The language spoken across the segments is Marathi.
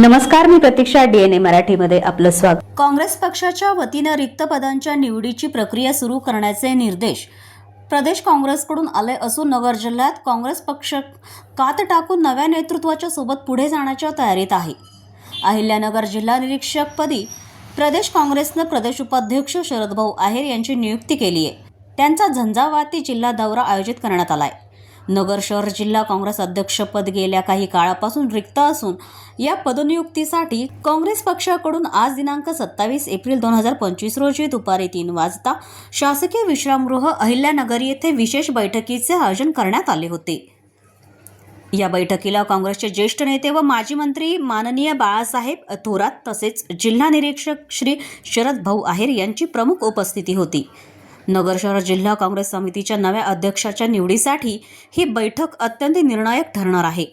नमस्कार मी प्रतीक्षा डीएनए मराठीमध्ये आपलं स्वागत. काँग्रेस पक्षाच्या वतीनं रिक्त पदांच्या निवडीची प्रक्रिया सुरू करण्याचे निर्देश प्रदेश काँग्रेसकडून आले असून नगर जिल्ह्यात काँग्रेस पक्ष कात टाकून नव्या नेतृत्वाच्या सोबत पुढे जाण्याच्या तयारीत आहे. अहिल्यानगर जिल्हा निरीक्षकपदी प्रदेश काँग्रेसनं प्रदेश उपाध्यक्ष शरदभाऊ आहेर यांची नियुक्ती केली आहे. त्यांचा झंझावाती जिल्हा दौरा आयोजित करण्यात आला आहे नगर शहर जिल्हा काँग्रेस अध्यक्षपद गेल्या काही काळापासून रिक्त असून या पदनियुक्तीसाठी काँग्रेस पक्षाकडून आज दिनांक सत्तावीस एप्रिल दोन हजार पंचवीस रोजी दुपारी तीन वाजता शासकीय विश्रामगृह अहिल्यानगर येथे विशेष बैठकीचे आयोजन करण्यात आले होते. या बैठकीला काँग्रेसचे ज्येष्ठ नेते व माजी मंत्री माननीय बाळासाहेब थोरात तसेच जिल्हा निरीक्षक श्री शरद भाऊ आहेर यांची प्रमुख उपस्थिती होती. नगर शहर जिल्हा काँग्रेस समितीच्या नव्या अध्यक्षाच्या निवडीसाठी ही बैठक अत्यंत निर्णायक ठरणार आहे.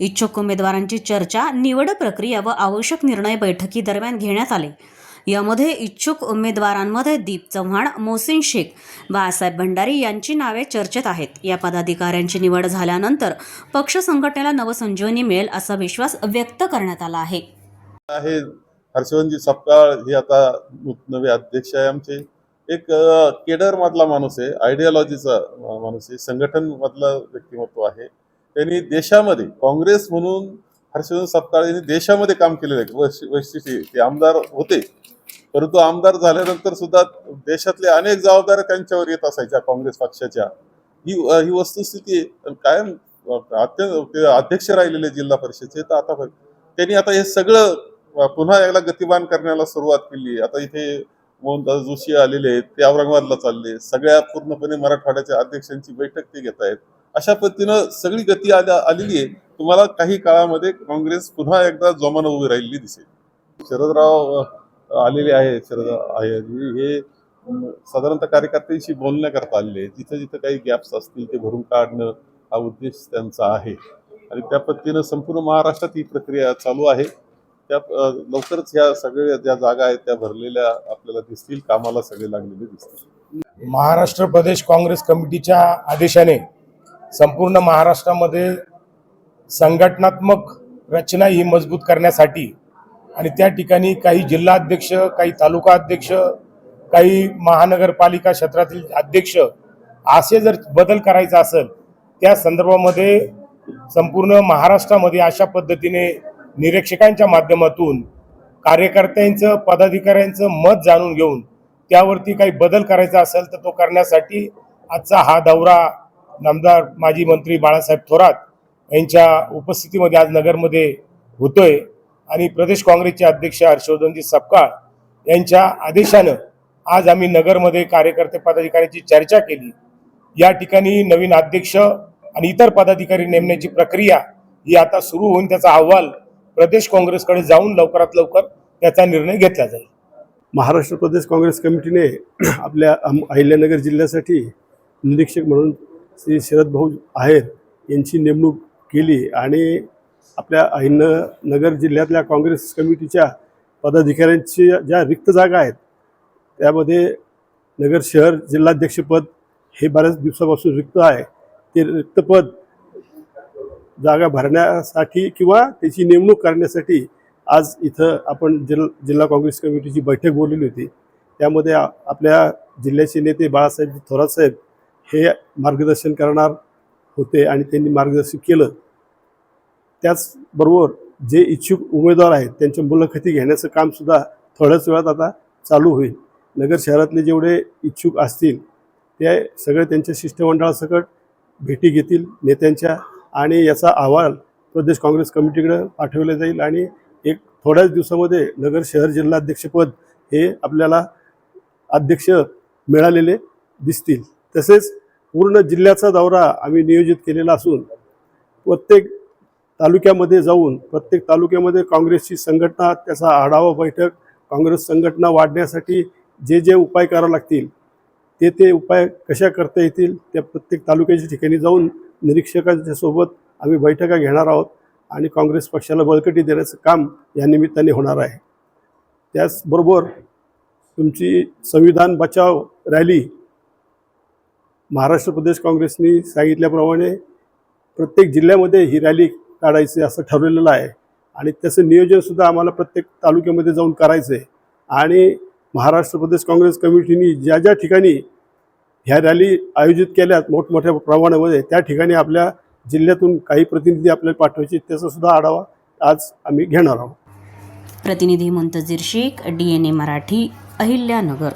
इच्छुक उमेदवारांची चर्चा निवड प्रक्रिया व आवश्यक निर्णय बैठकी दरम्यान घेण्यात आले. यामध्ये इच्छुक उमेदवारांमध्ये दीप चव्हाण मोहसिन शेख बाळासाहेब भंडारी यांची नावे चर्चेत आहेत. या पदाधिकाऱ्यांची निवड झाल्यानंतर पक्ष संघटनेला नवसंजीवनी मिळेल असा विश्वास व्यक्त करण्यात आला आहे. हर्षवंतजी सपकाळ हे आता नवे अध्यक्ष आहे आमचे. एक केडर मधला माणूस आहे आयडिओलॉजीचा माणूस आहे संघटन मधला व्यक्तिमत्व आहे. त्यांनी देशामध्ये काँग्रेस म्हणून हर्षवर्धन सपकाळ यांनी देशामध्ये काम केलेलं आहे. वैशिष्ट्य ते आमदार होते. परंतु आमदार झाल्यानंतर सुद्धा देशातले अनेक जबाबदाऱ्या त्यांच्यावर येत असायच्या काँग्रेस पक्षाच्या. ही ही वस्तुस्थिती आहे. कायम अत्यंत ते अध्यक्ष राहिलेले जिल्हा परिषदचे तर आता त्यांनी आता हे सगळं पुन्हा एकदा गतिमान करण्याला सुरुवात केली आता इथे मोहनदास जोशी आलेले आहेत ते औरंगाबादला चालले सगळ्या पूर्णपणे मराठवाड्याच्या अध्यक्षांची बैठक ते घेत आहेत. अशा पद्धतीनं सगळी गती आल्या आलेली आहे. तुम्हाला काही काळामध्ये काँग्रेस पुन्हा एकदा जोमानं उभी राहिलेली दिसेल. शरदराव आलेले आहे शरद आहे. हे साधारणतः कार्यकर्त्यांशी बोलण्याकरता आलेले आहेत. जिथं जिथं काही गॅप्स असतील ते भरून काढणं हा उद्देश त्यांचा आहे. आणि त्या पद्धतीनं संपूर्ण महाराष्ट्रात ही प्रक्रिया चालू आहे. त्या लवकरच ह्या सगळ्या ज्या जागा आहेत त्या भरलेल्या आपल्याला दिसतील कामाला सगळे लागलेले दिसतील. महाराष्ट्र प्रदेश काँग्रेस कमिटीच्या आदेशाने संपूर्ण महाराष्ट्रामध्ये संघटनात्मक रचना ही मजबूत करण्यासाठी आणि त्या ठिकाणी काही जिल्हा अध्यक्ष काही तालुका अध्यक्ष काही महानगरपालिका क्षेत्रातील अध्यक्ष असे जर बदल करायचा असेल त्या संदर्भामध्ये संपूर्ण महाराष्ट्रामध्ये अशा पद्धतीने निरीक्षकांच्या माध्यमातून कार्यकर्त्यांचं पदाधिकाऱ्यांचं मत जाणून घेऊन त्यावरती काही बदल करायचा असेल तर तो करण्यासाठी आजचा हा दौरा नामदार माजी मंत्री बाळासाहेब थोरात यांच्या उपस्थितीमध्ये आज नगरमध्ये होतोय. आणि प्रदेश काँग्रेसचे अध्यक्ष हर्षवर्धनजी सपकाळ यांच्या आदेशानं आज आम्ही नगरमध्ये कार्यकर्ते पदाधिकाऱ्यांची चर्चा केली. या ठिकाणी नवीन अध्यक्ष आणि इतर पदाधिकारी नेमण्याची प्रक्रिया ही आता सुरू होऊन त्याचा अहवाल प्रदेश काँग्रेसकडे जाऊन लवकरात लवकर त्याचा निर्णय घेतला जाईल. महाराष्ट्र प्रदेश काँग्रेस कमिटीने आपल्या अम- अहिल्यानगर जिल्ह्यासाठी निरीक्षक म्हणून श्री शरद भाऊ आहेर यांची नेमणूक केली आणि आपल्या अहिल्यानगर जिल्ह्यातल्या काँग्रेस कमिटीच्या पदाधिकाऱ्यांची ज्या रिक्त जागा आहेत त्यामध्ये नगर शहर जिल्हाध्यक्षपद हे बऱ्याच दिवसापासून रिक्त आहे. ते रिक्त पद जागा भरण्यासाठी किंवा त्याची नेमणूक करण्यासाठी आज इथं आपण जिल्हा जिल्हा काँग्रेस कमिटीची बैठक बोलवली होती. त्यामध्ये आपल्या जिल्ह्याचे नेते बाळासाहेब थोरात साहेब हे मार्गदर्शन करणार होते आणि त्यांनी मार्गदर्शन केलं. त्याचबरोबर जे इच्छुक उमेदवार आहेत त्यांच्या मुलाखती घेण्याचं कामसुद्धा थोड्याच वेळात आता चालू होईल. नगर शहरातले जेवढे इच्छुक असतील ते सगळे त्यांच्या शिष्टमंडळासकट भेटी घेतील नेत्यांच्या आणि याचा अहवाल प्रदेश काँग्रेस कमिटीकडे पाठवला जाईल आणि एक थोड्याच दिवसामध्ये नगर शहर जिल्हाध्यक्षपद हे आपल्याला अध्यक्ष मिळालेले दिसतील. तसेच पूर्ण जिल्ह्याचा दौरा आम्ही नियोजित केलेला असून प्रत्येक तालुक्यामध्ये जाऊन प्रत्येक तालुक्यामध्ये काँग्रेसची संघटना त्याचा आढावा बैठक काँग्रेस संघटना वाढण्यासाठी जे जे उपाय करावे लागतील ते ते उपाय कशा करता येतील त्या प्रत्येक तालुक्याच्या ठिकाणी जाऊन निरीक्षकांच्या सोबत आम्ही बैठका घेणार आहोत आणि काँग्रेस पक्षाला बळकटी देण्याचं काम या निमित्ताने होणार आहे. त्याचबरोबर तुमची संविधान बचाव रॅली महाराष्ट्र प्रदेश काँग्रेसनी सांगितल्याप्रमाणे प्रत्येक जिल्ह्यामध्ये ही रॅली काढायची असं ठरवलेलं आहे. आणि त्याचं नियोजनसुद्धा आम्हाला प्रत्येक तालुक्यामध्ये जाऊन करायचं आहे आणि महाराष्ट्र प्रदेश काँग्रेस कमिटीनी ज्या ज्या ठिकाणी ह्या रॅली आयोजित केल्यात मोठमोठ्या प्रमाणामध्ये. त्या ठिकाणी आपल्या जिल्ह्यातून काही प्रतिनिधी आपल्याला पाठवायचे त्याचा सुद्धा आढावा आज आम्ही घेणार आहोत. प्रतिनिधी Muntazir Shaikh D N A Marathi Ahilyanagar.